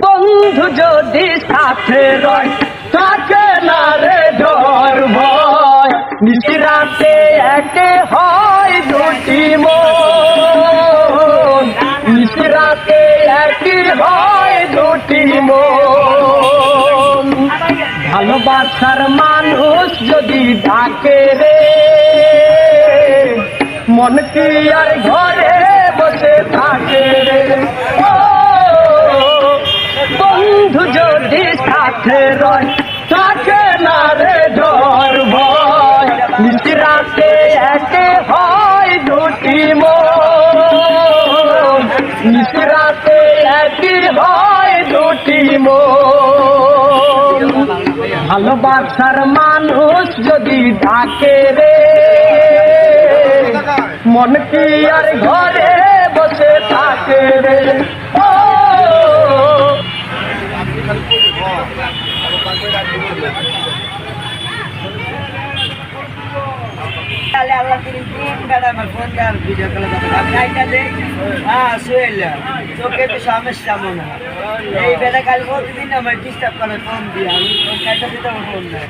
বন্ধু যদি সাথে রয় থাকে না রে ডর ভয়। নিশিরাতে একে হয় দুটি মন। নিশিরাতে একে হয় দুটি মন। ভালোবাসার মানুষ যদি ডাকে রে, মন কি আর ঘরে সাথে রয় না রে ডর ভয় নিশিরাতে একে হয় দুটি মন নিশিরাতে একই হয় দুটি ভালোবাসার মানুষ যদি ডাকে রে, মন কি আর ঘরে বসে থাকে রে? ও তাহলে আল্লাহ তিনি তিন বেলা আমার ফোন দেওয়ার ভিডিও কলে আমি আইটা দেখ হ্যাঁ শুয়েল চোখে তো সমস্যা মনে হয়। এই বেলা কাল প্রতিদিন আমার ডিস্টার্ব করে ফোন দিয়ে। আমি ফোন কাটা দিতে আমার ফোন দেয়